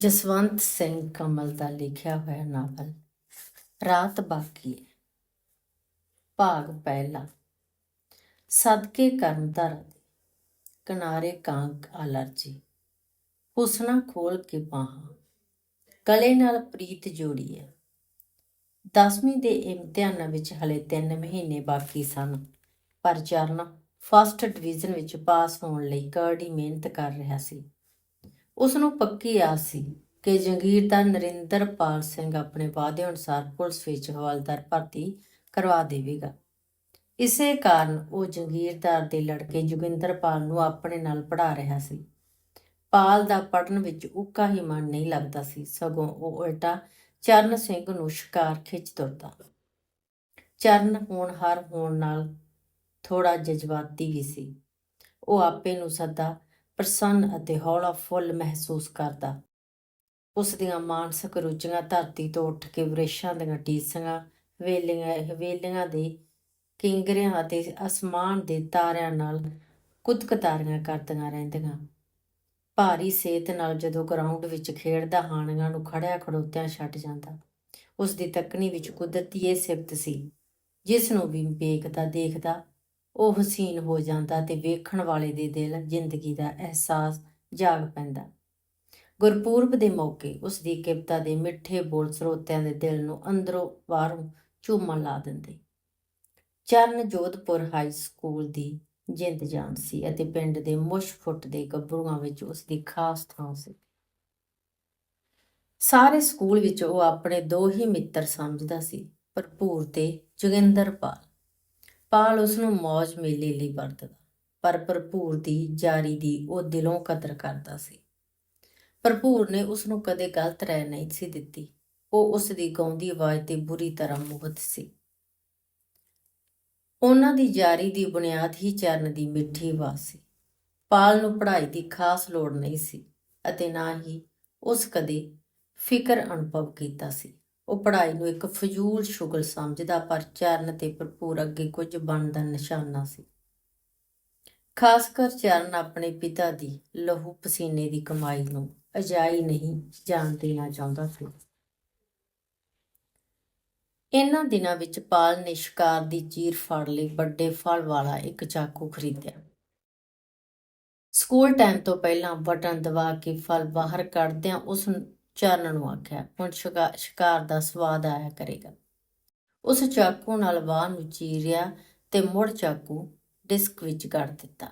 ਜਸਵੰਤ ਸਿੰਘ ਕਮਲ ਦਾ ਲਿਖਿਆ ਹੋਇਆ ਨਾਵਲ, ਰਾਤ ਬਾਕੀ ਹੈ। ਭਾਗ ਪਹਿਲਾ। ਸਦਕੇ ਕਰਮਧਰ ਕਿਨਾਰੇ ਕਾਂਕ ਅਲਰਜੀ ਹੁਸਨਾ ਖੋਲ ਕੇ ਬਾਹਾਂ, ਗਲੇ ਨਾਲ ਪ੍ਰੀਤ ਜੋੜੀ ਹੈ। 10ਵੀਂ ਦੇ ਇਮਤਿਹਾਨਾਂ ਵਿੱਚ ਹਲੇ 3 ਮਹੀਨੇ ਬਾਕੀ ਸਨ, ਪਰ ਚਰਨ ਫਸਟ ਡਿਵੀਜ਼ਨ ਵਿੱਚ ਪਾਸ ਹੋਣ ਲਈ ਕਰੜੀ ਮਿਹਨਤ ਕਰ ਰਿਹਾ ਸੀ। ਉਸ ਨੂੰ ਪੱਕੀ ਆਸ ਸੀ ਕਿ ਜੰਗੀਰਦਾਰ ਨਰਿੰਦਰਪਾਲ ਸਿੰਘ ਆਪਣੇ ਵਾਅਦੇ ਅਨੁਸਾਰ ਪੁਲਿਸ ਵਿੱਚ ਹਵਾਲਦਾਰ ਭਰਤੀ ਕਰਵਾ ਦੇਵੇਗਾ। ਇਸੇ ਕਾਰਨ ਉਹ ਜੰਗੀਰਦਾਰ ਦੇ ਲੜਕੇ ਜੋਗਿੰਦਰਪਾਲ ਨੂੰ ਆਪਣੇ ਨਾਲ ਪੜ੍ਹਾ ਰਿਹਾ ਸੀ। ਪਾਲ ਦਾ ਪੜਨ ਵਿੱਚ ਉੱਕਾ ਹੀ ਮਨ ਨਹੀਂ ਲੱਗਦਾ ਸੀ, ਸਗੋਂ ਉਹ ਉਲਟਾ ਚਰਨ ਸਿੰਘ ਨੂੰ ਸ਼ਿਕਾਰ ਖਿੱਚ ਤੁਰਦਾ। ਚਰਨ ਹੋਣਹਾਰ ਹੋਣ ਨਾਲ ਥੋੜਾ ਜਜ਼ਬਾਤੀ ਵੀ ਸੀ। ਉਹ ਆਪੇ ਨੂੰ ਸਦਾ ਪ੍ਰਸੰਨ ਅਤੇ ਹੌਲਾ ਫੁੱਲ ਮਹਿਸੂਸ ਕਰਦਾ। ਉਸ ਦੀਆਂ ਮਾਨਸਿਕ ਰੁਚੀਆਂ ਧਰਤੀ ਤੋਂ ਉੱਠ ਕੇ ਵ੍ਰਿਸ਼ਾਂ ਦੀਆਂ ਟੀਸੀਆਂ ਵੇਲੀਆਂ ਹਵੇਲੀਆਂ ਦੇ ਕਿੰਗਰਿਆਂ ਅਤੇ ਅਸਮਾਨ ਦੇ ਤਾਰਿਆਂ ਨਾਲ ਕੁਦਕਤਾਰੀਆਂ ਕਰਦੀਆਂ ਰਹਿੰਦੀਆਂ। ਭਾਰੀ ਸਿਹਤ ਨਾਲ ਜਦੋਂ ਗਰਾਊਂਡ ਵਿੱਚ ਖੇਡਦਾ ਹਾਣੀਆਂ ਨੂੰ ਖੜਿਆ ਖੜੋਤਿਆਂ ਛੱਡ ਜਾਂਦਾ। ਉਸ ਦੀ ਤੱਕਣੀ ਵਿੱਚ ਕੁਦਰਤੀ ਇਹ ਸਿਫਤ ਸੀ, ਜਿਸ ਨੂੰ ਵੀ ਵੇਖਦਾ, ਦੇਖਦਾ ਉਹ ਹਸੀਨ ਹੋ ਜਾਂਦਾ ਤੇ ਵੇਖਣ ਵਾਲੇ ਦੇ ਦਿਲ ਜ਼ਿੰਦਗੀ ਦਾ ਅਹਿਸਾਸ ਜਾਗ ਪੈਂਦਾ। ਗੁਰਪੂਰਬ ਦੇ ਮੌਕੇ ਉਸ ਦੀ ਕਿਰਤਾ ਦੇ ਮਿੱਠੇ ਬੋਲ ਸਰੋਤਿਆਂ ਦੇ ਦਿਲ ਨੂੰ ਅੰਦਰੋਂ ਬਾਹਰੋਂ ਝੂਮਣ ਲਾ ਦਿੰਦੇ। ਚਰਨ ਜੋਧਪੁਰ ਹਾਈ ਸਕੂਲ ਦੀ ਜਿੰਦ ਜਾਨ ਸੀ ਅਤੇ ਪਿੰਡ ਦੇ ਮੁਸ਼ਫੁੱਟ ਦੇ ਗੱਭਰੂਆਂ ਵਿੱਚ ਉਸ ਦੀ ਖਾਸ ਥਾਂ ਸੀ। ਸਾਰੇ ਸਕੂਲ ਵਿੱਚ ਉਹ ਆਪਣੇ ਦੋ ਹੀ ਮਿੱਤਰ ਸਮਝਦਾ ਸੀ, ਭਰਪੂਰ ਤੇ ਜੋਗਿੰਦਰਪਾਲ। ਪਾਲ ਉਸ ਨੂੰ ਮौज ਮੇਲੇ ਲਈ ਵਰਤਦਾ, ਪਰ ਭਰਪੂਰ ਦੀ ਜਾਰੀ ਦੀ ਉਹ ਦਿਲੋਂ ਕਦਰ ਕਰਦਾ ਸੀ। ਭਰਪੂਰ ਨੇ ਉਸ ਨੂੰ ਕਦੇ ਗਲਤ ਰਹਿ ਨਹੀਂ ਸੀ ਦਿੱਤੀ। ਉਹ ਉਸ ਦੀ ਗਾਉਂਦੀ ਆਵਾਜ਼ ਤੇ ਬੁਰੀ ਤਰ੍ਹਾਂ ਮੋਹਿਤ ਸੀ। ਉਹਨਾਂ ਦੀ ਜਾਰੀ ਦੀ ਬੁਨਿਆਦ ਹੀ ਚਰਨ ਦੀ ਮਿੱਠੀ ਆਵਾਜ਼ ਸੀ। ਪਾਲ ਨੂੰ ਪੜ੍ਹਾਈ ਦੀ ਖਾਸ ਲੋੜ ਨਹੀਂ ਸੀ ਅਤੇ ਨਾ ਹੀ ਉਸ ਕਦੇ ਫਿਕਰ ਅਨੁਭਵ ਕੀਤਾ ਸੀ। ਉਹ ਪੜ੍ਹਾਈ ਨੂੰ ਇੱਕ ਫਜ਼ੂਲ ਸ਼ੁਗਲ ਸਮਝਦਾ, ਪਰ ਚਰਨ ਤੇ ਭਰਪੂਰ ਅੱਗੇ ਕੁਝ ਬਣਨ ਦਾ ਨਿਸ਼ਾਨਾ ਸੀ। ਖਾਸ ਕਰ ਚਰਨ ਆਪਣੇ ਪਿਤਾ ਦੀ ਲਹੂ ਪਸੀਨੇ ਦੀ ਕਮਾਈ ਨੂੰ ਅਜਾਈ ਨਹੀਂ ਜਾਣ ਦੇਣਾ ਚਾਹੁੰਦਾ ਸੀ। ਇਹਨਾਂ ਦਿਨਾਂ ਵਿੱਚ ਪਾਲ ਨੇ ਸ਼ਿਕਾਰ ਦੀ ਚੀਰ ਫੜ ਲਈ, ਵੱਡੇ ਫਲ ਵਾਲਾ ਇੱਕ ਚਾਕੂ ਖਰੀਦਿਆ। ਸਕੂਲ ਟਾਈਮ ਤੋਂ ਪਹਿਲਾਂ ਬਟਨ ਦਬਾ ਕੇ ਫਲ ਬਾਹਰ ਕੱਢਦਿਆਂ ਉਸ ਨੂੰ ਚਰਨ ਨੂੰ ਆਖਿਆ, ਹੁਣ ਸ਼ਿਕਾ- ਸ਼ਿਕਾਰ ਦਾ ਸਵਾਦ ਆਇਆ ਕਰੇਗਾ। ਉਸ ਚਾਕੂ ਨਾਲ ਬਾਹ ਨੂੰ ਚੀਰਿਆ ਤੇ ਮੁੜ ਚਾਕੂ ਡਿਸਕ ਵਿੱਚ ਕੱਢ ਦਿੱਤਾ।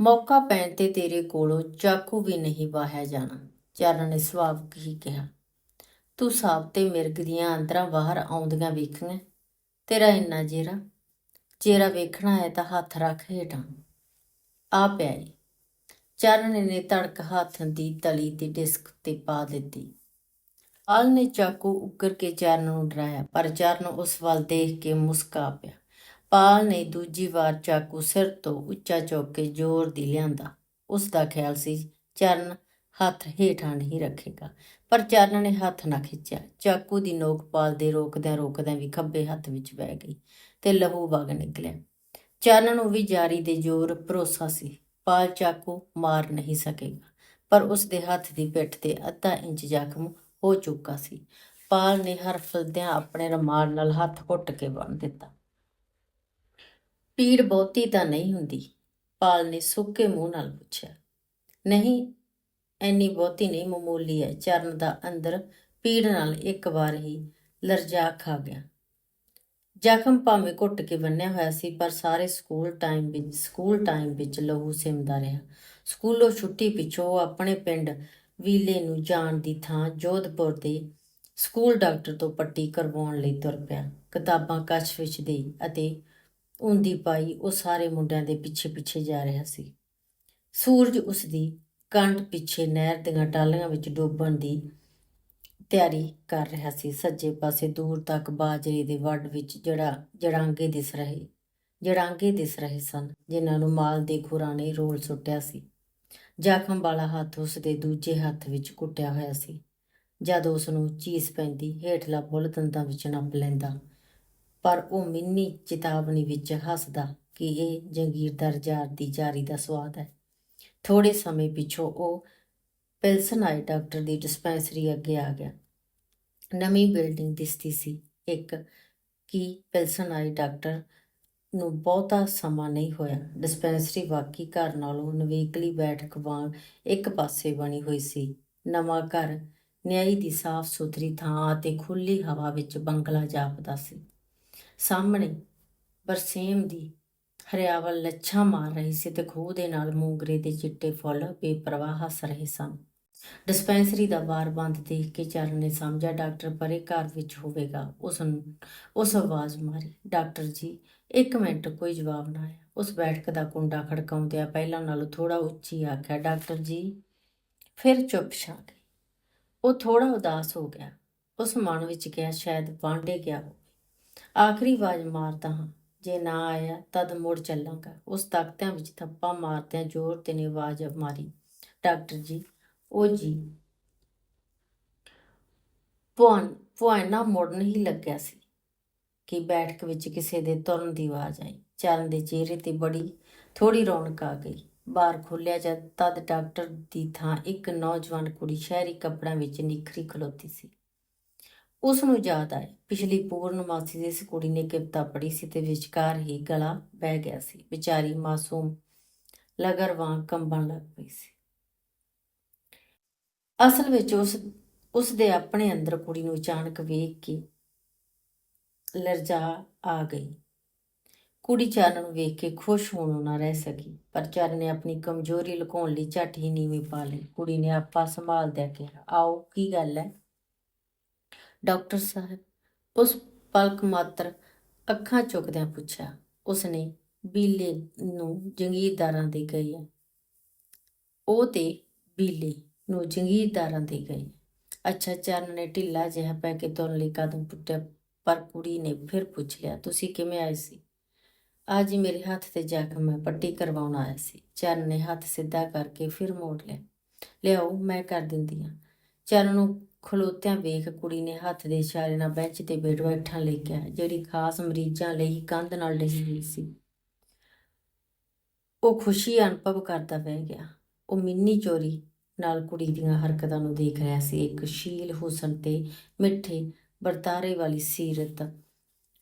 ਮੌਕਾ ਪੈਣ ਤੇ ਤੇਰੇ ਕੋਲੋਂ ਚਾਕੂ ਵੀ ਨਹੀਂ ਵਾਹਿਆ ਜਾਣਾ ਚਰਨ ਨੇ ਸੁਭਾਵਕ ਹੀ ਕਿਹਾ। ਤੂੰ ਸਾਬ ਤੇ ਮਿਰਗ ਦੀਆਂ ਅੰਦਰਾਂ ਬਾਹਰ ਆਉਂਦੀਆਂ ਵੇਖੀਆਂ, ਤੇਰਾ ਇੰਨਾ ਜੇਰਾ? ਚਿਹਰਾ ਵੇਖਣਾ ਹੈ ਤਾਂ ਹੱਥ ਰੱਖ ਹੇਠਾਂ। ਆ ਪਿਆ ਈ। ਚਰਨ ਨੇ ਤੜਕ ਹੱਥ ਦੀ ਤਲੀ ਤੇ ਡਿਸਕ ਤੇ ਪਾ ਦਿੱਤੀ। ਆਲ ਨੇ ਚਾਕੂ ਉੱਗਰ ਕੇ ਚਰਨ ਨੂੰ ਡਰਾਇਆ, ਪਰ ਚਰਨ ਉਸ ਵੱਲ ਦੇਖ ਕੇ ਮੁਸਕਾ ਪਿਆ। ਪਾਲ ਨੇ ਦੂਜੀ ਵਾਰ ਚਾਕੂ ਸਿਰ ਤੋਂ ਉੱਚਾ ਚੁੱਕ ਕੇ ਜ਼ੋਰ ਦੀ ਲਿਆਂਦਾ। ਉਸ ਦਾ ਖਿਆਲ ਸੀ, ਚਰਨ ਹੱਥ ਹੇਠਾਂ ਨਹੀਂ ਰੱਖੇਗਾ, ਪਰ ਚਰਨ ਨੇ ਹੱਥ ਨਾ ਖਿੱਚਿਆ। ਚਾਕੂ ਦੀ ਨੋਕ ਪਾਲ ਦੇ ਰੋਕਦਿਆਂ ਰੋਕਦਿਆਂ ਵੀ ਖੱਬੇ ਹੱਥ ਵਿੱਚ ਬਹਿ ਗਈ ਤੇ ਲਹੂ ਵਗ ਨਿਕਲਿਆ। ਚਰਨ ਨੂੰ ਵੀ ਜਾਰੀ ਦੇ ਜ਼ੋਰ ਭਰੋਸਾ ਸੀ। ਪਾਲ ਚਾਕੂ ਮਾਰ ਨਹੀਂ ਸਕੇਗਾ। ਪਰ ਉਸ ਦੇ ਹੱਥ ਦੀ ਪਿੱਠ ਤੇ ਅੱਧਾ ਇੰਚ ਜ਼ਖਮ ਹੋ ਚੁੱਕਾ ਸੀ। ਪਾਲ ਨੇ ਹਰਫਲਦਿਆਂ ਆਪਣੇ ਰਮਾਲ ਨਾਲ ਹੱਥ ਘੁੱਟ ਕੇ ਬੰਨ ਦਿੱਤਾ। ਪੀੜ ਬਹੁਤੀ ਤਾਂ ਨਹੀਂ ਹੁੰਦੀ, ਪਾਲ ਨੇ ਸੁੱਕੇ ਮੂੰਹ ਨਾਲ ਪੁੱਛਿਆ। ਨਹੀਂ ਐਨੀ ਬਹੁਤੀ ਨਹੀਂ ਮਾਮੂਲੀ ਹੈ। ਚਰਨ ਦਾ ਅੰਦਰ ਪੀੜ ਨਾਲ ਇੱਕ ਵਾਰ ਹੀ ਲਰਜਾ ਖਾ ਗਿਆ। ਜ਼ਖਮ ਭਾਵੇਂ ਘੁੱਟ ਕੇ ਬੰਨਿਆ ਹੋਇਆ ਸੀ, ਪਰ ਸਾਰੇ ਸਕੂਲ ਟਾਈਮ ਵਿੱਚ, ਸਕੂਲ ਟਾਈਮ ਵਿੱਚ ਲਹੂ ਸਿਮਦਾ ਰਿਹਾ। ਸਕੂਲੋਂ ਛੁੱਟੀ ਪਿੱਛੋਂ ਆਪਣੇ ਪਿੰਡ ਵੀਲੇ ਨੂੰ ਜਾਣ ਦੀ ਥਾਂ ਜੋਧਪੁਰ ਦੇ ਸਕੂਲ ਡਾਕਟਰ ਤੋਂ ਪੱਟੀ ਕਰਵਾਉਣ ਲਈ ਤੁਰ ਪਿਆ। ਕਿਤਾਬਾਂ ਕੱਛ ਵਿੱਚ ਦੇ ਅਤੇ ਉਹਦੀ ਪਾਈ ਉਹ ਸਾਰੇ ਮੁੰਡਿਆਂ ਦੇ ਪਿੱਛੇ ਪਿੱਛੇ ਜਾ ਰਿਹਾ ਸੀ। ਸੂਰਜ ਉਸ ਦੀ ਕੰਡ ਪਿੱਛੇ ਨਹਿਰ ਦੀਆਂ ਟਾਲੀਆਂ ਵਿੱਚ ਡੋਬਣ ਦੀ ਤਿਆਰੀ ਕਰ ਰਿਹਾ ਸੀ। ਸੱਜੇ ਪਾਸੇ ਦੂਰ ਤੱਕ ਬਾਜਰੇ ਦੇ ਵੱਡ ਵਿੱਚ ਜੜਾ, ਜੜਾਂਗੇ ਦਿਸ ਰਹੇ, ਜੜਾਂਗੇ ਦਿਸ ਰਹੇ ਸਨ, ਜਿਨ੍ਹਾਂ ਨੂੰ ਮਾਲ ਦੇ ਖੁਰਾਂ ਨੇ ਰੋਲ ਸੁੱਟਿਆ ਸੀ। ਜ਼ਖਮ ਵਾਲਾ ਹੱਥ ਉਸ ਦੇ ਦੂਜੇ ਹੱਥ ਵਿੱਚ ਕੁੱਟਿਆ ਹੋਇਆ ਸੀ। ਜਦ ਉਸ ਨੂੰ ਚੀਸ ਪੈਂਦੀ, ਹੇਠਲਾ ਬੁੱਲ ਦੰਦਾਂ ਵਿੱਚ ਨੱਪ ਲੈਂਦਾ। ਪਰ ਉਹ ਮਿੰਨੀ ਚੇਤਾਵਨੀ ਵਿੱਚ ਹੱਸਦਾ ਕਿ ਇਹ ਜੰਗੀਰਦਾਰ ਜਾਰ ਦੀ ਜਾਰੀ ਦਾ ਸਵਾਦ ਹੈ। ਥੋੜੇ ਸਮੇਂ ਪਿੱਛੋਂ ਉਹ ਪਿਲਸਨ ਆਈ ਡਾਕਟਰ ਦੀ ਡਿਸਪੈਂਸਰੀ ਅੱਗੇ ਆ ਗਿਆ। ਨਵੀਂ ਬਿਲਡਿੰਗ ਦਿਸਦੀ ਸੀ। ਇੱਕ ਕੀ ਪਿਲਸਨ ਆਈ ਡਾਕਟਰ ਨੂੰ ਬਹੁਤਾ ਸਮਾਂ ਨਹੀਂ ਹੋਇਆ। ਡਿਸਪੈਂਸਰੀ ਬਾਕੀ ਘਰ ਨਾਲੋਂ ਨਵੇਕਲੀ ਬੈਠਕ ਵਾਂਗ ਇੱਕ ਪਾਸੇ ਬਣੀ ਹੋਈ ਸੀ। ਨਵਾਂ ਘਰ ਨਿਆਈ ਦੀ ਸਾਫ਼ ਸੁਥਰੀ ਥਾਂ ਅਤੇ ਖੁੱਲੀ ਹਵਾ ਵਿੱਚ ਬੰਗਲਾ ਜਾਪਦਾ ਸੀ। ਸਾਹਮਣੇ ਬਰਸੇਮ ਦੀ ਹਰਿਆਵਲ ਲੱਛਾਂ ਮਾਰ ਰਹੀ ਸੀ ਤੇ ਖੂਹ ਦੇ ਨਾਲ ਮੂੰਗਰੇ ਦੇ ਚਿੱਟੇ ਫੁੱਲ ਬੇਪਰਵਾਹ ਹੱਸ ਰਹੇ ਸਨ। ਡਿਸਪੈਂਸਰੀ ਦਾ ਬਾਰ ਬੰਦ ਦੇਖ ਕੇ ਚਰਨ ਨੇ ਸਮਝਿਆ, ਡਾਕਟਰ ਪਰੇ ਘਰ ਵਿੱਚ ਹੋਵੇਗਾ। ਉਸ ਉਸ ਆਵਾਜ਼ ਮਾਰੀ, ਡਾਕਟਰ ਜੀ, ਇੱਕ ਮਿੰਟ, ਕੋਈ ਜਵਾਬ ਨਾ ਆਇਆ। ਉਸ ਬੈਠਕ ਦਾ ਕੁੰਡਾ ਖੜਕਾਉਂਦਿਆਂ ਪਹਿਲਾਂ ਨਾਲੋਂ ਥੋੜਾ ਉੱਚੀ ਆਖਿਆ, ਡਾਕਟਰ ਜੀ, ਫਿਰ ਚੁੱਪ ਛਾ ਗਈ ਉਹ ਥੋੜਾ ਉਦਾਸ ਹੋ ਗਿਆ। ਉਸ ਮਨ ਵਿੱਚ ਕਿਹਾ, ਸ਼ਾਇਦ ਵਾਂਡੇ ਗਿਆ ਹੋਵੇ। ਆਖਰੀ ਆਵਾਜ਼ ਮਾਰਦਾ ਹਾਂ, ਜੇ ਨਾ ਆਇਆ, ਤਦ ਮੁੜ ਚੱਲਾਂਗਾ। ਉਸ ਤਖਤਿਆਂ ਵਿੱਚ ਥੱਪਾ ਮਾਰਦਿਆਂ ਜ਼ੋਰ ਤੇ ਨੇ ਆਵਾਜ਼ ਮਾਰੀ, ਡਾਕਟਰ ਜੀ ਉਹ ਜੀ ਪੁਆਨ ਪੁਆਇਨਾ ਮੁੜਨ ਹੀ ਲੱਗਿਆ ਸੀ ਕਿ ਬੈਠਕ ਵਿੱਚ ਕਿਸੇ ਦੇ ਤੁਰਨ ਦੀ ਆਵਾਜ਼ ਆਈ। ਚਰਨ ਦੇ ਚਿਹਰੇ ਤੇ ਬੜੀ ਥੋੜੀ ਰੌਣਕ ਆ ਗਈ। ਬਾਹਰ ਖੋਲਿਆ ਜਦ ਤਦ ਡਾਕਟਰ ਦੀ ਥਾਂ ਇੱਕ ਨੌਜਵਾਨ ਕੁੜੀ ਸ਼ਹਿਰੀ ਕੱਪੜਿਆਂ ਵਿੱਚ ਨਿਖਰੀ ਖਲੋਤੀ ਸੀ। ਉਸ ਨੂੰ ਯਾਦ ਆਇਆ ਪਿਛਲੀ ਪੂਰਨਮਾਸੀ ਦੀ ਇਸ ਕੁੜੀ ਨੇ ਕਿਵਤਾ ਪੜ੍ਹੀ ਸੀ ਤੇ ਵਿਚਕਾਰ ਹੀ ਗਲਾ ਬਹਿ ਗਿਆ ਸੀ। ਵਿਚਾਰੀ ਮਾਸੂਮ ਲਗਰ ਵਾਂਗ ਕੰਬਣ ਲੱਗ ਪਈ ਸੀ। ਅਸਲ ਵਿੱਚ ਉਸ ਉਸ ਦੇ ਆਪਣੇ ਅੰਦਰ ਕੁੜੀ ਨੂੰ ਅਚਾਨਕ ਵੇਖ ਕੇ ਲਰਜ਼ਾ ਆ ਗਈ। ਕੁੜੀ ਚਰਨ ਨੂੰ ਵੇਖ ਕੇ ਖੁਸ਼ ਹੋਣੋਂ ਨਾ ਰਹਿ ਸਕੀ, ਪਰ ਚਰਨ ਨੇ ਆਪਣੀ ਕਮਜ਼ੋਰੀ ਲੁਕਾਉਣ ਲਈ ਝੱਟ ਹੀ ਨੀਵੀਂ ਪਾ ਲਈ। ਕੁੜੀ ਨੇ ਆਪਾ ਸੰਭਾਲਦਿਆਂ ਕਿਹਾ, ਆਓ, ਕੀ ਗੱਲ ਹੈ? ਡਾਕਟਰ ਸਾਹਿਬ ਉਸ ਪਲਕ ਮਾਤਰ ਅੱਖਾਂ ਚੁੱਕਦਿਆਂ ਪੁੱਛਿਆ, ਉਸਨੇ ਬੀਲੇ ਨੂੰ ਜੰਗੀਰਦਾਰਾਂ ਦੇ ਗਈ ਹੈ ਉਹ ਤੇ ਬੀਲੇ ਨੂੰ ਜੰਗੀਰਦਾਰਾਂ ਦੇ ਗਈ। ਅੱਛਾ, ਚਰਨ ਨੇ ਢਿੱਲਾ ਜਿਹਾ ਪੈ ਕੇ ਤੁਰਨ ਲਈ ਕਦਮ ਪੁੱਟਿਆ, ਪਰ ਕੁੜੀ ਨੇ ਫਿਰ ਪੁੱਛ ਲਿਆ, ਤੁਸੀਂ ਕਿਵੇਂ ਆਏ ਸੀ? ਅੱਜ ਮੇਰੇ ਹੱਥ ਤੇ ਜ਼ਖਮ ਹੈ ਪੱਟੀ ਕਰਵਾਉਣ ਆਇਆ ਸੀ। ਚਰਨ ਨੇ ਹੱਥ ਸਿੱਧਾ ਕਰਕੇ ਫਿਰ ਮੋੜ ਲਿਆ। ਲਿਆਓ, ਮੈਂ ਕਰ ਦਿੰਦੀ ਹਾਂ। ਚਰਨ ਨੂੰ ਖਲੋਤਿਆਂ ਵੇਖ ਕੁੜੀ ਨੇ ਹੱਥ ਦੇ ਇਸ਼ਾਰੇ ਨਾਲ ਬੈਂਚ ਤੇ ਬੈਠ ਬੈਠਾਂ ਲਈ ਕਿਹਾ ਜਿਹੜੀ ਖਾਸ ਮਰੀਜ਼ਾਂ ਲਈ ਕੰਧ ਨਾਲ ਡਹੀ ਹੋਈ ਸੀ। ਉਹ ਖੁਸ਼ੀ ਅਨੁਭਵ ਕਰਦਾ ਬਹਿ ਗਿਆ। ਉਹ ਮਿੰਨੀ ਚੋਰੀ ਨਾਲ ਕੁੜੀ ਦੀਆਂ ਹਰਕਤਾਂ ਨੂੰ ਦੇਖ ਰਿਹਾ ਸੀ। ਇੱਕ ਸ਼ੀਲ ਹੁਸਨ ਤੇ ਮਿੱਠੇ ਵਰਤਾਰੇ ਵਾਲੀ ਸੀਰਤ।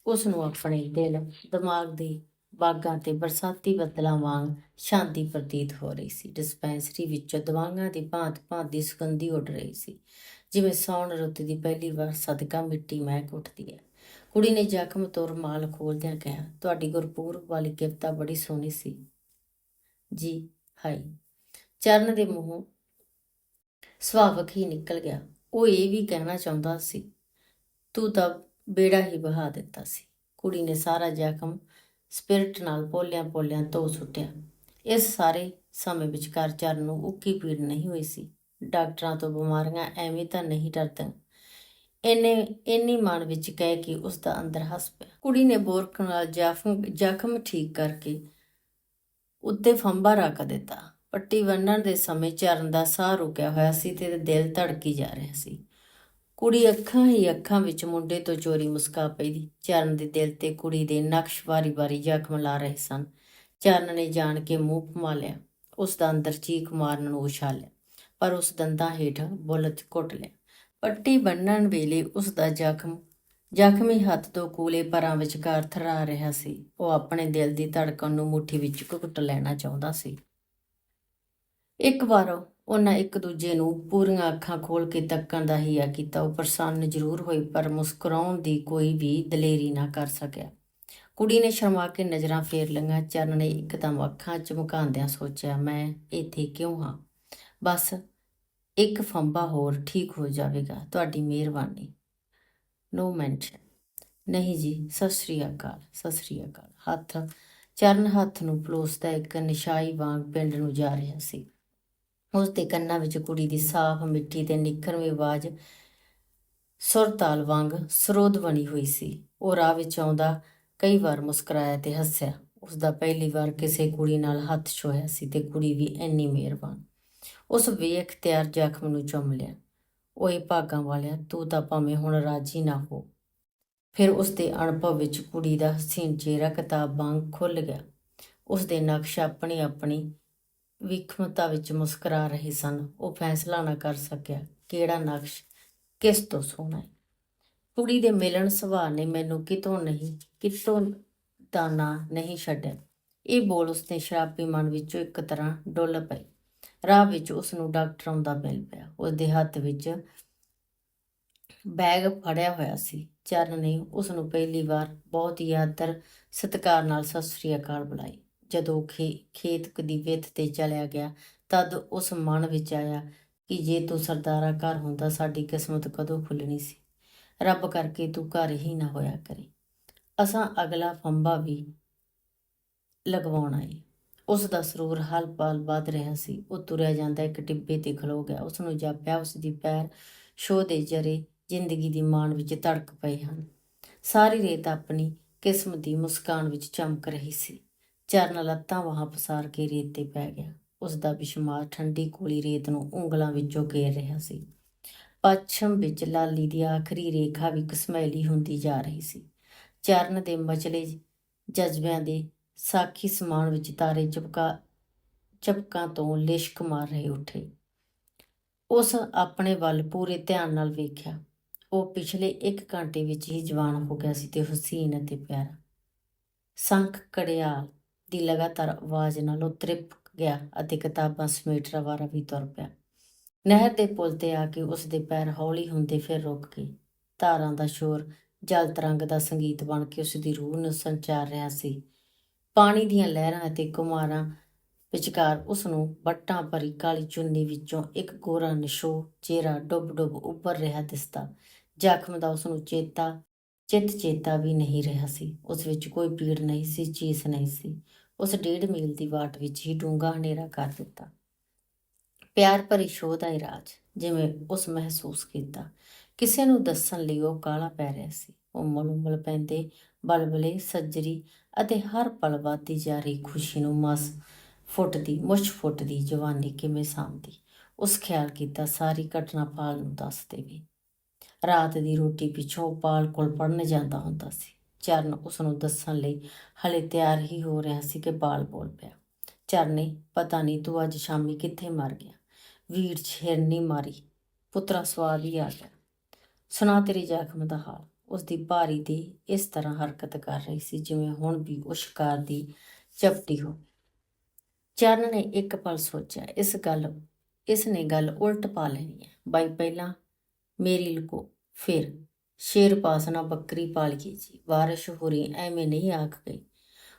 ਉਸ ਨੂੰ ਆਪਣੇ ਦਿਲ, ਦਿਮਾਗ ਦੇ ਬਾਗਾਂ ਤੇ ਬਰਸਾਤੀ ਬੱਦਲਾਂ ਵਾਂਗ ਸ਼ਾਂਤੀ ਪ੍ਰਤੀਤ ਹੋ ਰਹੀ ਸੀ। ਡਿਸਪੈਂਸਰੀ ਵਿੱਚੋਂ ਦਵਾਈਆਂ ਦੀ ਭਾਂਤ ਭਾਂਤ ਦੀ ਸੁਗੰਧੀ ਉੱਡ ਰਹੀ ਸੀ। ਜਿਵੇਂ ਸੌਣ ਰੁੱਤ ਦੀ ਪਹਿਲੀ ਵਾਰ ਸਦਕਾ ਮਿੱਟੀ ਮਹਿਕ ਉੱਠਦੀ ਹੈ। ਕੁੜੀ ਨੇ ਜ਼ਖਮ ਤੋਂ ਰੁਮਾਲ ਖੋਲਦਿਆਂ ਕਿਹਾ, ਤੁਹਾਡੀ ਗੁਰਪੂਰਬ ਵਾਲੀ ਕਿਫਤਾ ਬੜੀ ਸੋਹਣੀ ਸੀ। ਜੀ ਹਾਈ ਚਰਨ ਦੇ ਮੂੰਹੋਂ ਸੁਭਾਵਕ ਹੀ ਨਿਕਲ ਗਿਆ। ਉਹ ਇਹ ਵੀ ਕਹਿਣਾ ਚਾਹੁੰਦਾ ਸੀ, ਤੂੰ ਤਾਂ ਬੇੜਾ ਹੀ ਬਹਾ ਦਿੱਤਾ ਸੀ। ਕੁੜੀ ਨੇ ਸਾਰਾ ਜ਼ਖਮ ਸਪਿਰਟ ਨਾਲ ਪੋਲਿਆਂ ਪੋਲਿਆਂ ਧੋ ਸੁੱਟਿਆ। ਇਸ ਸਾਰੇ ਸਮੇਂ ਵਿਚਕਾਰ ਚਰਨ ਨੂੰ ਉੱਕੀ ਪੀੜ ਨਹੀਂ ਹੋਈ ਸੀ। ਡਾਕਟਰਾਂ ਤੋਂ ਬਿਮਾਰੀਆਂ ਐਵੇਂ ਤਾਂ ਨਹੀਂ ਡਰਦੀਆਂ। ਇਹਨੇ ਇੰਨੀ ਮਨ ਵਿੱਚ ਕਹਿ ਕੇ ਉਸ ਦਾ ਅੰਦਰ ਹੱਸ ਪਿਆ। ਕੁੜੀ ਨੇ ਬੋਰਕ ਨਾਲ ਜ਼ਖਮ ਜ਼ਖਮ ਠੀਕ ਕਰਕੇ ਉੱਤੇ ਫੰਬਾ ਰੱਖ ਦਿੱਤਾ। ਪੱਟੀ ਬੰਨਣ ਦੇ ਸਮੇਂ ਚਰਨ ਦਾ ਸਾਹ ਰੁਕਿਆ ਹੋਇਆ ਸੀ ਤੇ ਦਿਲ ਧੜਕੀ ਜਾ ਰਿਹਾ ਸੀ। ਕੁੜੀ ਅੱਖਾਂ ਹੀ ਅੱਖਾਂ ਵਿੱਚ ਮੁੰਡੇ ਤੋਂ ਚੋਰੀ ਮੁਸਕਾ ਪਈ ਚਰਨ ਦੇ ਦਿਲ ਤੇ ਕੁੜੀ ਦੇ ਨਕਸ਼ ਵਾਰੀ-ਵਾਰੀ ਜ਼ਖਮ ਲਾ ਰਹੇ ਸਨ। ਚਰਨ ਨੇ ਜਾਣ ਕੇ ਮੂੰਹ ਘੁਮਾ ਲਿਆ। ਉਸ ਦਾ ਅੰਦਰ ਚੀਖ ਮਾਰਨ ਨੂੰ ਉਛਾਲਿਆ ਪਰ ਉਸ ਦੰਦਾਂ ਹੇਠ ਬੁੱਲਤ ਘੁੱਟ ਲਿਆ। ਪੱਟੀ ਬੰਨਣ ਵੇਲੇ ਉਸ ਦਾ ਜ਼ਖਮ, ਜ਼ਖਮੀ ਹੱਥ ਤੋਂ ਕੂਲੇ ਪਰਾਂ ਵਿਚਕਾਰ ਥਰਾ ਰਿਹਾ ਸੀ। ਉਹ ਆਪਣੇ ਦਿਲ ਦੀ ਧੜਕਣ ਨੂੰ ਮੁੱਠੀ ਵਿੱਚ ਘੁੱਟ ਲੈਣਾ ਚਾਹੁੰਦਾ ਸੀ। ਇੱਕ ਵਾਰ ਉਹਨਾਂ ਇੱਕ ਦੂਜੇ ਨੂੰ ਪੂਰੀਆਂ ਅੱਖਾਂ ਖੋਲ ਕੇ ਤੱਕਣ ਦਾ ਹੀਆ ਕੀਤਾ। ਉਹ ਪ੍ਰਸੰਨ ਜ਼ਰੂਰ ਹੋਈ ਪਰ ਮੁਸਕਰਾਉਣ ਦੀ ਕੋਈ ਵੀ ਦਲੇਰੀ ਨਾ ਕਰ ਸਕਿਆ। ਕੁੜੀ ਨੇ ਸ਼ਰਮਾ ਕੇ ਨਜ਼ਰਾਂ ਫੇਰ ਲਈਆਂ। ਚਰਨ ਨੇ ਇੱਕਦਮ ਅੱਖਾਂ ਚਮਕਾਉਂਦਿਆਂ ਸੋਚਿਆ, ਮੈਂ ਇੱਥੇ ਕਿਉਂ ਹਾਂ? ਬਸ ਇੱਕ ਫੰਬਾ ਹੋਰ ਠੀਕ ਹੋ ਜਾਵੇਗਾ। ਤੁਹਾਡੀ ਮਿਹਰਬਾਨੀ। ਨੋ ਮੈਂਸ਼ਨ ਨਹੀਂ ਜੀ, ਸਤਿ ਸ੍ਰੀ ਅਕਾਲ, ਸਤਿ ਸ੍ਰੀ ਅਕਾਲ। ਹੱਥ, ਚਰਨ ਹੱਥ ਨੂੰ ਪਲੋਸਦਾ ਇੱਕ ਨਿਸ਼ਾਈ ਵਾਂਗ ਪਿੰਡ ਨੂੰ ਜਾ ਰਿਹਾ ਸੀ। ਉਸ ਦੇ ਕੰਨਾਂ ਵਿੱਚ ਕੁੜੀ ਦੀ ਸਾਫ਼ ਮਿੱਠੀ ਤੇ ਨਿਖਰਵੀਂ ਆਵਾਜ਼ ਸੁਰਤਾਲ ਵਾਂਗ ਸਰੋਦ ਬਣੀ ਹੋਈ ਸੀ। ਉਹ ਰਾਹ ਵਿੱਚ ਆਉਂਦਾ ਕਈ ਵਾਰ ਮੁਸਕਰਾਇਆ ਤੇ ਹੱਸਿਆ। ਉਸ ਦਾ ਪਹਿਲੀ ਵਾਰ ਕਿਸੇ ਕੁੜੀ ਨਾਲ ਹੱਥ ਛੋਇਆ ਸੀ ਤੇ ਕੁੜੀ ਵੀ ਇੰਨੀ ਮਿਹਰਬਾਨ। ਉਸ ਵੇਖ ਤਿਆਰ ਜ਼ਖਮ ਨੂੰ ਚੁੰਮ ਲਿਆ। ਓਏ ਭਾਗਾਂ ਵਾਲਿਆ, ਤੂੰ ਤਾਂ ਭਾਵੇਂ ਹੁਣ ਰਾਜੀ ਨਾ ਹੋ। ਫਿਰ ਉਸ ਦੇ ਅਣਭਵ ਵਿੱਚ ਕੁੜੀ ਦਾ ਹਸੀਨ ਚਿਹਰਾ ਕਿਤਾਬ ਵਾਂਗ ਖੁੱਲ ਗਿਆ। ਉਸ ਦੇ ਨਕਸ਼ ਆਪਣੀ ਆਪਣੀ ਵਿਖਮਤਾ ਵਿੱਚ ਮੁਸਕਰਾ ਰਹੇ ਸਨ। ਉਹ ਫੈਸਲਾ ਨਾ ਕਰ ਸਕਿਆ ਕਿਹੜਾ ਨਕਸ਼ ਕਿਸ ਤੋਂ ਸੋਹਣਾ ਹੈ। ਕੁੜੀ ਦੇ ਮਿਲਣ ਸੁਭਾਅ ਨੇ ਮੈਨੂੰ ਕਿਤੋਂ ਨਹੀਂ, ਕਿਤੋਂ ਦਾ ਨਾਂ ਨਹੀਂ ਛੱਡਿਆ। ਇਹ ਬੋਲ ਉਸਨੇ ਸ਼ਰਾਬੀ ਮਨ ਵਿੱਚੋਂ ਇੱਕ ਤਰ੍ਹਾਂ ਡੁੱਲ ਪਈ। ਰਾਹ ਵਿੱਚ ਉਸ ਨੂੰ ਡਾਕਟਰ ਆਉਂਦਾ ਮਿਲ ਪਿਆ। ਉਸ ਦੇ ਹੱਥ ਵਿੱਚ ਬੈਗ ਫੜਿਆ ਹੋਇਆ ਸੀ। ਚਰਨ ਨੇ ਉਸ ਨੂੰ ਪਹਿਲੀ ਵਾਰ ਬਹੁਤ ਹੀ ਆਦਰ ਸਤਿਕਾਰ ਨਾਲ ਸਤਿ ਸ੍ਰੀ ਅਕਾਲ ਬੁਲਾਈ। ਜਦੋਂ ਖੇ, ਖੇਤ ਦੀ ਵਿੱਥ ਤੇ ਚਲਿਆ ਗਿਆ, ਤਦ ਉਸ ਮਨ ਵਿੱਚ ਆਇਆ ਕਿ ਜੇ ਤੂੰ ਸਰਦਾਰਾ ਘਰ ਹੁੰਦਾ, ਸਾਡੀ ਕਿਸਮਤ ਕਦੋਂ ਖੁੱਲਣੀ ਸੀ? ਰੱਬ ਕਰਕੇ ਤੂੰ ਘਰ ਹੀ ਨਾ ਹੋਇਆ ਕਰੇ। ਅਸਾਂ ਅਗਲਾ ਫੰਬਾ ਵੀ ਲਗਵਾਉਣਾ ਏ ਉਸ ਦਾ ਸਰੂਰ ਹਲ-ਪਲ ਵੱਧ ਰਿਹਾ ਸੀ। ਉਹ ਤੁਰਿਆ ਜਾਂਦਾ, ਇੱਕ ਟਿੱਬੇ ਤੇ ਖਲੋ ਗਿਆ। ਉਸ ਨੂੰ ਜਾਪਿਆ, ਉਸ ਦੀ ਪੈਰ ਸ਼ੋਹ ਦੇ ਜਰੇ ਜ਼ਿੰਦਗੀ ਦੀ ਮਾਣ ਵਿੱਚ ਧੜਕ ਪਏ ਹਨ। ਸਾਰੀ ਰੇਤ ਆਪਣੀ ਕਿਸਮ ਦੀ ਮੁਸਕਾਨ ਵਿੱਚ ਚਮਕ ਰਹੀ ਸੀ। ਚਰਨ ਲੱਤਾਂ ਵਾਹਾਂ ਪਸਾਰ ਕੇ ਰੇਤ ਤੇ ਪੈ ਗਿਆ। ਉਸ ਦਾ ਬਿਸ਼ਮਾਰ ਠੰਡੀ ਕੋਲੀ ਰੇਤ ਨੂੰ ਉਂਗਲਾਂ ਵਿੱਚੋਂ ਘੇਰ ਰਿਹਾ ਸੀ। ਪੱਛਮ ਵਿੱਚ ਲਾਲੀ ਦੀ ਆਖਰੀ ਰੇਖਾ ਵੀ ਕਸਮੈਲੀ ਹੁੰਦੀ ਜਾ ਰਹੀ ਸੀ। ਚਰਨ ਦੇ ਮਚਲੇ ਜਜ਼ਬਿਆਂ ਦੇ ਸਾਖੀ ਸਮਾਨ ਵਿੱਚ ਤਾਰੇ ਚਪਕਾ, ਚਪਕਾਂ ਤੋਂ ਲਿਸ਼ਕ ਮਾਰ ਰਹੇ ਉੱਠੇ। ਉਸ ਆਪਣੇ ਵੱਲ ਪੂਰੇ ਧਿਆਨ ਨਾਲ ਵੇਖਿਆ। ਉਹ ਪਿਛਲੇ 1 ਘੰਟੇ ਵਿੱਚ ਹੀ ਜਵਾਨ ਹੋ ਗਿਆ ਸੀ ਤੇ ਹੁਸੀਨ ਅਤੇ ਪਿਆਰਾ। ਸੰਖ ਕੜਿਆਲ ਦੀ ਲਗਾਤਾਰ ਆਵਾਜ਼ ਨਾਲ ਤ੍ਰਿਪ ਗਿਆ ਅਤੇ ਕਿਤਾਬਾਂ ਸਮੇਟ ਰਵਾਰਾ ਵੀ ਤੁਰ ਪਿਆ। ਨਹਿਰ ਦੇ ਪੁਲ ਤੇ ਆ ਕੇ ਉਸ ਦੇ ਪੈਰ ਹੌਲੀ ਹੁੰਦੇ ਫਿਰ ਰੁਕ ਗਏ ਧਾਰਾਂ ਦਾ ਸ਼ੋਰ, ਜਲ ਤਰੰਗ ਦਾ ਸੰਗੀਤ ਬਣ ਕੇ ਉਸ ਦੀ ਰੂਹ ਨੂੰ ਸੰਚਾਰ ਰਿਹਾ ਸੀ। ਪਾਣੀ ਦੀਆਂ ਲਹਿਰਾਂ ਅਤੇ ਕੁਮਾਰਾਂ ਵਿਚਕਾਰ ਉਸ ਨੂੰ ਵੱਟਾਂ ਭਰੀ ਕਾਲੀ ਚੁੰਨੀ ਵਿੱਚੋਂ ਇੱਕ ਗੋਰਾ ਨਿਸ਼ੋ ਚਿਹਰਾ ਡੁੱਬ-ਡੁੱਬ ਉੱਪਰ ਰਿਹਾ ਦਿਸਦਾ। ਜ਼ਖਮ ਦਾ ਉਸ ਨੂੰ ਚੇਤਾ ਚਿੱਤ ਚੇਤਾ ਵੀ ਨਹੀਂ ਰਿਹਾ ਸੀ। ਉਸ ਵਿੱਚ ਕੋਈ ਪੀੜ ਨਹੀਂ ਸੀ, ਚੀਸ ਨਹੀਂ ਸੀ। ਉਸ ਡੇਢ ਮੀਲ ਦੀ ਵਾਟ ਵਿੱਚ ਹੀ ਡੂੰਘਾ ਹਨੇਰਾ ਕਰ ਦਿੱਤਾ। ਪਿਆਰ ਭਰੀ ਸ਼ੋਹ ਦਾ ਇਰਾਜ ਜਿਵੇਂ ਉਸ ਮਹਿਸੂਸ ਕੀਤਾ। ਕਿਸੇ ਨੂੰ ਦੱਸਣ ਲਈ ਉਹ ਕਾਲਾ ਪੈ ਰਿਹਾ ਸੀ। ਉਮਲ ਉਮਲ ਪੈਂਦੇ, ਬਲਬਲੇ, ਸੱਜਰੀ ਅਤੇ ਹਰ ਪਲ ਵੱਧਦੀ ਜਾ ਰਹੀ ਖੁਸ਼ੀ ਨੂੰ ਮਸ ਫੁੱਟਦੀ, ਮੁੱਛ ਫੁੱਟਦੀ, ਜਵਾਨੀ ਕਿਵੇਂ ਸਾਂਭਦੀ। ਉਸ ਖਿਆਲ ਕੀਤਾ ਸਾਰੀ ਘਟਨਾ ਪਾਲ ਨੂੰ ਦੱਸ ਦੇਵੇ ਰਾਤ ਦੀ ਰੋਟੀ ਪਿੱਛੋਂ ਪਾਲ ਕੋਲ ਪੜਨ ਜਾਂਦਾ ਹੁੰਦਾ ਸੀ। ਚਰਨ ਉਸ ਨੂੰ ਦੱਸਣ ਲਈ ਹਲੇ ਤਿਆਰ ਹੀ ਹੋ ਰਿਹਾ ਸੀ ਕਿ ਪਾਲ ਬੋਲ ਪਿਆ। ਚਰਨੇ ਪਤਾ ਨਹੀਂ ਤੂੰ ਅੱਜ ਸ਼ਾਮੀ ਕਿੱਥੇ ਮਰ ਗਿਆ। ਵੀਰ ਛੇਰਨੀ ਮਾਰੀ। ਪੁੱਤਰਾ ਸਵਾਦ ਹੀ ਆ ਗਿਆ। ਸੁਣਾ ਤੇਰੇ ਜ਼ਖਮ ਦਾ ਹਾਲ। ਉਸ ਦੀ ਭਾਰੀ ਦੀ ਇਸ ਤਰ੍ਹਾਂ ਹਰਕਤ ਕਰ ਰਹੀ ਸੀ ਜਿਵੇਂ ਹੁਣ ਵੀ ਉਹ ਸ਼ਿਕਾਰ ਦੀ ਚਪਟੀ ਹੋ। ਚਰਨ ਨੇ ਇੱਕ ਪਲ ਸੋਚਿਆ, ਇਸ ਗੱਲ, ਇਸ ਨੇ ਗੱਲ ਉਲਟ ਪਾ ਲੈਣੀ ਹੈ। ਬਾਈ ਪਹਿਲਾਂ ਮੇਰੀ ਲਕੋ। ਫਿਰ ਸ਼ੇਰ ਪਾਸਨਾ ਬੱਕਰੀ ਪਾਲਕੀ ਜੀ। ਵਾਰਿਸ਼ ਹੋਰੀ ਐਵੇਂ ਨਹੀਂ ਆਖ ਗਈ।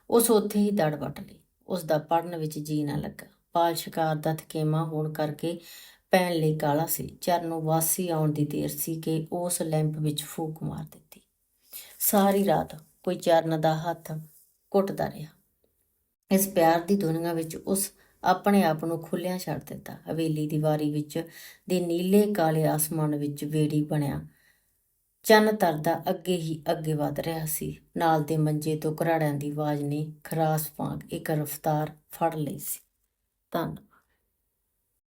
ਉਸ ਉੱਥੇ ਹੀ ਦੜ ਵੱਟ ਲਈ ਉਸ ਦਾ ਪੜਨ ਵਿੱਚ ਜੀ ਨਾ ਲੱਗਾ। ਪਾਲ ਸ਼ਿਕਾਰ ਦਾ ਥਕੇਮਾ ਹੋਣ ਕਰਕੇ ਪੈਣ ਲਈ ਕਾਲਾ ਸੀ। ਚਰਨ ਨੂੰ ਵਾਸੀ ਆਉਣ ਦੀ ਦੇਰ ਸੀ ਕਿ ਉਸ ਲੈਂਪ ਵਿੱਚ ਫੂਕ ਮਾਰ ਦਿੱਤੀ। ਸਾਰੀ ਰਾਤ ਕੋਈ ਚਰਨ ਦਾ ਹੱਥ ਘੁੱਟਦਾ ਰਿਹਾ। ਇਸ ਪਿਆਰ ਦੀ ਦੁਨੀਆ ਵਿੱਚ ਉਸ ਆਪਣੇ ਆਪ ਨੂੰ ਖੁੱਲਿਆ ਛੱਡ ਦਿੱਤਾ। ਹਵੇਲੀ ਦੀ ਵਾਰੀ ਵਿੱਚ ਦੇ ਨੀਲੇ ਕਾਲੇ ਆਸਮਾਨ ਵਿੱਚ ਵੇੜੀ ਬਣਿਆ। ਚੰਨ ਤਰਦਾ ਅੱਗੇ ਹੀ ਅੱਗੇ ਵਧ ਰਿਹਾ ਸੀ। ਨਾਲ ਦੇ ਮੰਜੇ ਤੋਂ ਘਰਾੜਿਆਂ ਦੀ ਆਵਾਜ਼ ਨੇ ਖਰਾਸ ਵਾਂਗ ਇੱਕ ਰਫ਼ਤਾਰ ਫੜ ਲਈ ਸੀ। ਧੰਨ